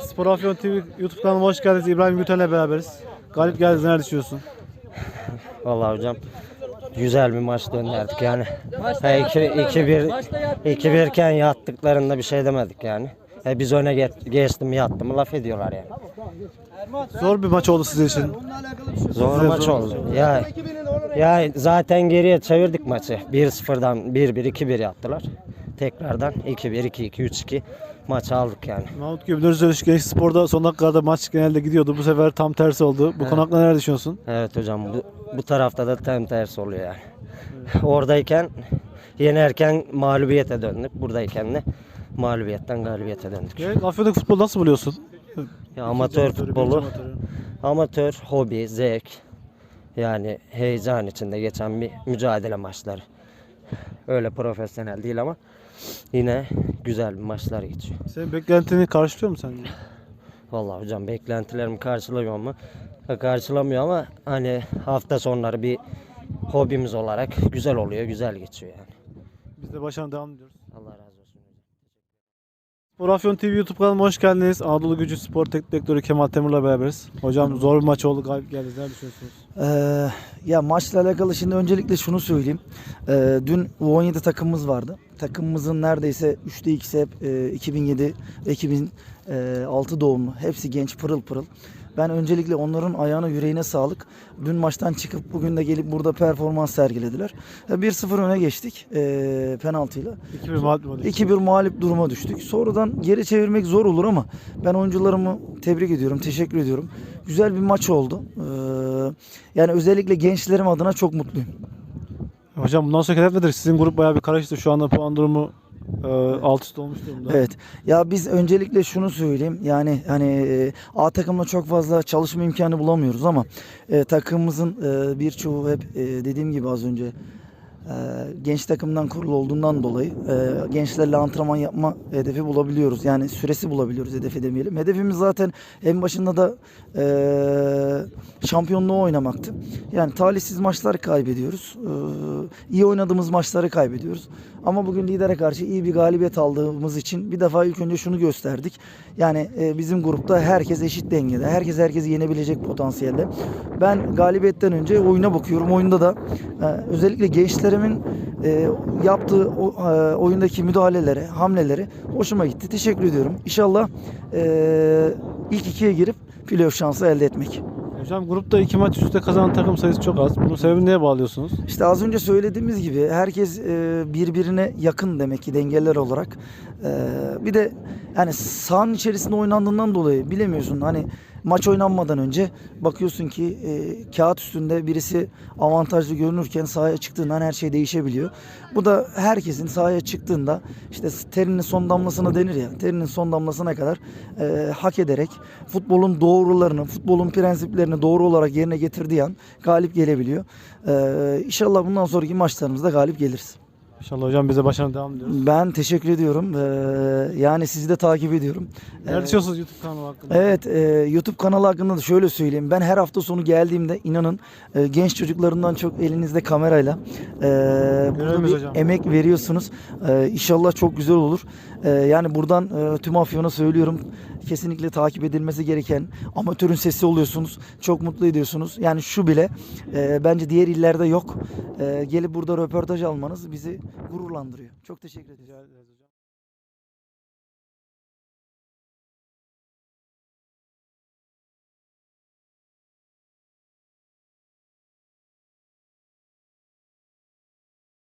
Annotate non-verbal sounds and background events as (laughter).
Spor Afyon TV YouTube kanalına hoş geldiniz. İbrahim Güten'le beraberiz. Galip geldiniz. Neler düşünüyorsun? (laughs) Vallahi hocam güzel bir maç döndürdük yani. 2-1 2-1 iken yattıklarında bir şey demedik yani. E biz öne ge- geçtim yattım laf ediyorlar yani. Zor bir maç oldu sizin için. Zor Size maç zor. oldu. Ya ya zaten geriye çevirdik maçı. 1-0'dan 1-1 2-1 yaptılar. Tekrardan 2-1 2-2 3-2 maçı aldık yani. Mahmut Göbülür Zörüş Genç Spor'da son dakikalarda maç genelde gidiyordu. Bu sefer tam tersi oldu. Bu konu hakkında neler düşünüyorsun? Evet hocam bu, bu tarafta da tam tersi oluyor yani. Oradayken yenerken mağlubiyete döndük. Buradayken de mağlubiyetten galibiyete döndük. Evet, Afyon'daki futbolu nasıl buluyorsun? Ya amatör futbolu, amatörü. amatör, hobi, zevk. Yani heyecan içinde geçen bir mücadele maçları. Öyle profesyonel değil ama yine güzel bir maçlar geçiyor. Senin beklentini karşılıyor mu sence? Vallahi hocam beklentilerimi karşılıyor mu? Karşılamıyor ama hani hafta sonları bir hobimiz olarak güzel oluyor, güzel geçiyor yani. Biz de başarılı devam ediyoruz. Spor Afyon TV YouTube kanalıma hoş geldiniz. Anadolu Gücü Spor Teknik Direktörü Kemal Temur'la beraberiz. Hocam zor bir maç oldu. Galip geldiniz. Neler düşünüyorsunuz? Ee, ya maçla alakalı şimdi öncelikle şunu söyleyeyim. Ee, dün U17 takımımız vardı. Takımımızın neredeyse 3'te 2'si hep e, 2007 ve 2006 doğumlu. Hepsi genç pırıl pırıl. Ben öncelikle onların ayağına yüreğine sağlık. Dün maçtan çıkıp bugün de gelip burada performans sergilediler. E, 1-0 öne geçtik e, penaltıyla. 2-1 mağlup. 2-1 mağlup duruma düştük. Sonradan geri çevirmek zor olur ama ben oyuncularımı tebrik ediyorum, teşekkür ediyorum. Güzel bir maç oldu. Ee, yani özellikle gençlerim adına çok mutluyum. Hocam bundan sonra hedef nedir? Sizin grup bayağı bir karıştı. Şu anda puan durumu e, alt üst olmuş durumda. Evet. Ya biz öncelikle şunu söyleyeyim. Yani hani e, A takımla çok fazla çalışma imkanı bulamıyoruz ama e, takımımızın e, birçoğu hep e, dediğim gibi az önce e, genç takımdan kurulu olduğundan dolayı e, gençlerle antrenman yapma hedefi bulabiliyoruz. Yani süresi bulabiliyoruz hedefi demeyelim. Hedefimiz zaten en başında da e, şampiyonluğu oynamaktı. Yani talihsiz maçlar kaybediyoruz. E, iyi oynadığımız maçları kaybediyoruz. Ama bugün lidere karşı iyi bir galibiyet aldığımız için bir defa ilk önce şunu gösterdik. Yani e, bizim grupta herkes eşit dengede. Herkes herkesi yenebilecek potansiyelde. Ben galibiyetten önce oyuna bakıyorum. Oyunda da özellikle gençlerimin e, yaptığı o, e, oyundaki müdahalelere, hamlelere hoşuma gitti. Teşekkür ediyorum. İnşallah e, ilk ikiye girip playoff şansı elde etmek. Hocam grupta iki maç üstte kazanan takım sayısı çok az. Bunun sebebini neye bağlıyorsunuz? İşte az önce söylediğimiz gibi herkes e, birbirine yakın demek ki dengeler olarak. E, bir de yani sahanın içerisinde oynandığından dolayı bilemiyorsun. Hani maç oynanmadan önce bakıyorsun ki e, kağıt üstünde birisi avantajlı görünürken sahaya çıktığından her şey değişebiliyor. Bu da herkesin sahaya çıktığında işte terinin son damlasına denir ya terinin son damlasına kadar e, hak ederek futbolun doğrularını, futbolun prensiplerini doğru olarak yerine getirdiği an galip gelebiliyor. E, inşallah bundan sonraki maçlarımızda galip geliriz. İnşallah hocam bize başarılı devam ediyoruz. Ben teşekkür ediyorum. E, yani sizi de takip ediyorum. Neler E, düşünüyorsunuz YouTube kanalı hakkında? Evet, e, YouTube kanalı hakkında da şöyle söyleyeyim. Ben her hafta sonu geldiğimde inanın e, genç çocuklarından çok elinizde kamerayla e, burada bir hocam. emek veriyorsunuz. E, inşallah çok güzel olur. E, yani buradan e, tüm Afyon'a söylüyorum. Kesinlikle takip edilmesi gereken amatörün sesi oluyorsunuz. Çok mutlu ediyorsunuz. Yani şu bile e, bence diğer illerde yok. E, gelip burada röportaj almanız bizi gururlandırıyor. Çok teşekkür ederim.